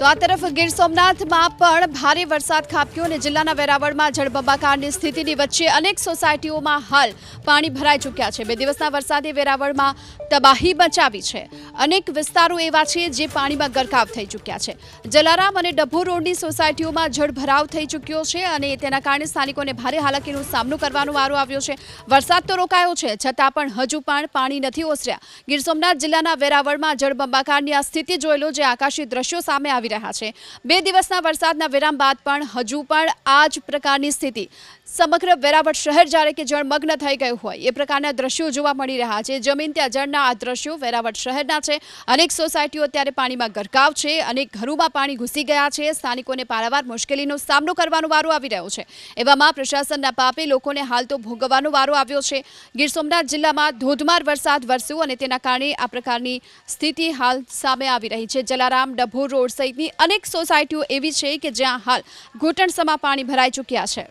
તો આ તરફ ગીર સોમનાથમાં પણ ભારે વરસાદ ખાબક્યો અને જિલ્લાના વેરાવળમાં જળબંબાકારની સ્થિતિની વચ્ચે અનેક સોસાયટીઓમાં હાલ પાણી ભરાઈ ચૂક્યા છે. બે દિવસના વરસાદે વેરાવળમાં તબાહી મચાવી છે. અનેક વિસ્તારો એવા છે જે પાણીમાં ગરકાવ થઈ ચૂક્યા છે. જલારામ અને ડભો રોડની સોસાયટીઓમાં જળભરાવ થઈ ચૂક્યો છે અને તેના કારણે સ્થાનિકોને ભારે હાલાકીનો સામનો કરવાનો વારો આવ્યો છે. વરસાદ તો રોકાયો છે, છતાં પણ હજુ પણ પાણી નથી ઓસર્યા. ગીર સોમનાથ જિલ્લાના વેરાવળમાં જળબંબાકારની આ સ્થિતિ જોઈ જે આકાશી દ્રશ્યો સામે આવી રહ્યા છે. બે દિવસના વરસાદના વિરામ બાદ પણ હજુ પણ આ જ પ્રકારની સ્થિતિ. સમગ્ર વેરાવળ શહેર જ્યારે કે જળમગ્ન થઈ ગયું હોય, એ પ્રકારના દ્રશ્યો જોવા મળી રહ્યા છે. જમીન ત્યાં જળના આ દ્રશ્યો વેરાવળ શહેરના છે. અનેક સોસાયટીઓ અત્યારે પાણીમાં ગરકાવ છે. અનેક ઘરોમાં પાણી ઘૂસી ગયા છે. સ્થાનિકોને પારાવાર મુશ્કેલીનો સામનો કરવાનો વારો આવી રહ્યો છે. એવામાં પ્રશાસનના પાપે લોકોને હાલ તો ભોગવવાનો વારો આવ્યો છે. ગીર સોમનાથ જિલ્લામાં ધોધમાર વરસાદ વરસ્યો અને તેના કારણે આ પ્રકારની સ્થિતિ હાલ સામે આવી રહી છે. જલારામ ડભોર રોડ સહિતની અનેક સોસાયટીઓ એવી છે કે જ્યાં હાલ ઘૂંટણસમાં પાણી ભરાઈ ચૂક્યા છે.